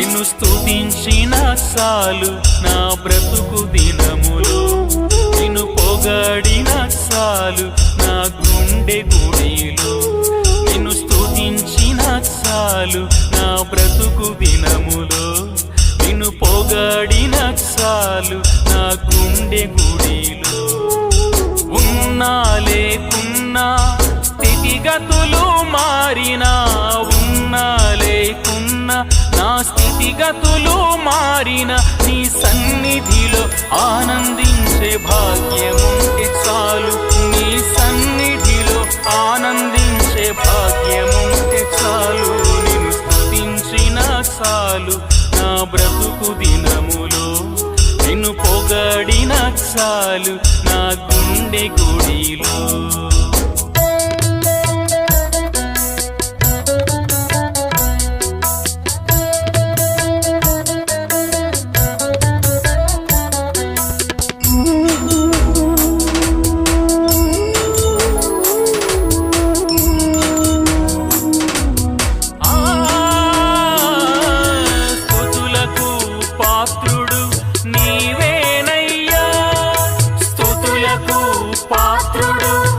నిన్ను స్థుతించిన సాలు నా బ్రతుకు దినములో. నిన్ను పొగడిన సాలు నా గుండె గుడిలు. నిన్ను స్థుతించిన సాలు నా బ్రతుకు దినములో. నిన్ను పొగడిన సాలు నా గుండె గుడిలు. ఉన్నా లేకున్నా స్థితిగతులు మారినా స్థితిగతులు మారిన నీ సన్నిధిలో ఆనందించే భాగ్యముంటే చాలు. నీ సన్నిధిలో ఆనందించే భాగ్యముంటే చాలు. నేను స్థుతించిన చాలు నా బ్రతుకు దినములో. నిన్ను పొగడిన చాలు నా గుండె గుడిలో. దయకు పాత్రుడు.